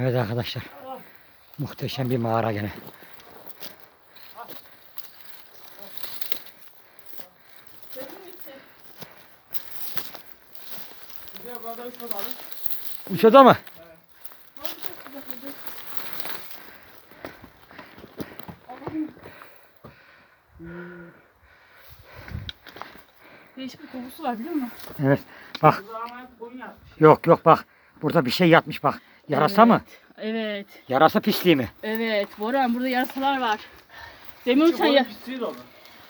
Evet arkadaşlar. Muhteşem bir mağara gene. Üç oda mı? Değişik bir kokusu var biliyor musun? Evet. Bak. Yok yok bak. Burada bir şey yatmış bak. Yarasa mı? Evet. Yarasa pisliği mi? Evet. Boran burada yarasalar var. Demin uçan, ya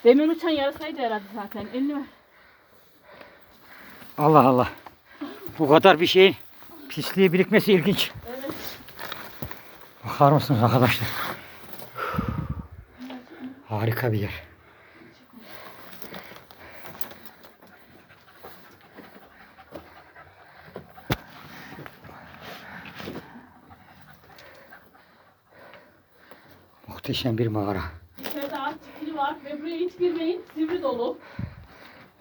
Demin uçan yarasaydı herhalde zaten. Elini ver. Allah Allah. Bu kadar bir şeyin pisliği birikmesi ilginç. Evet. Bakar mısınız arkadaşlar? Harika bir yer. Muhteşem bir mağara. İçeride ağaç çikili var ve buraya hiç girmeyin. Sivri dolu.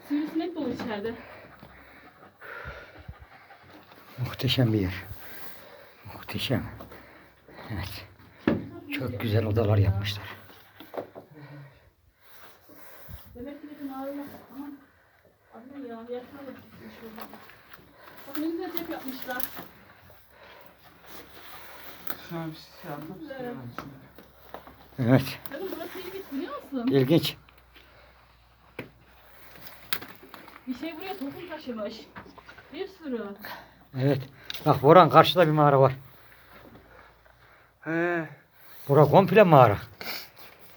Sivrisinek dolu içeride. Muhteşem bir yer. Muhteşem. Evet. Çok güzel odalar yapmışlar. Demek ki dedim ağrına. Aman. Adı ne ya? Orada. Bak ne güzel cep yapmışlar. Evet. Canım burası ilginç biliyor musun? İlginç. Bir şey buraya tohum taşımış. Bir sürü. Evet. Bak Boran karşıda bir mağara var. He. Bura komple mağara.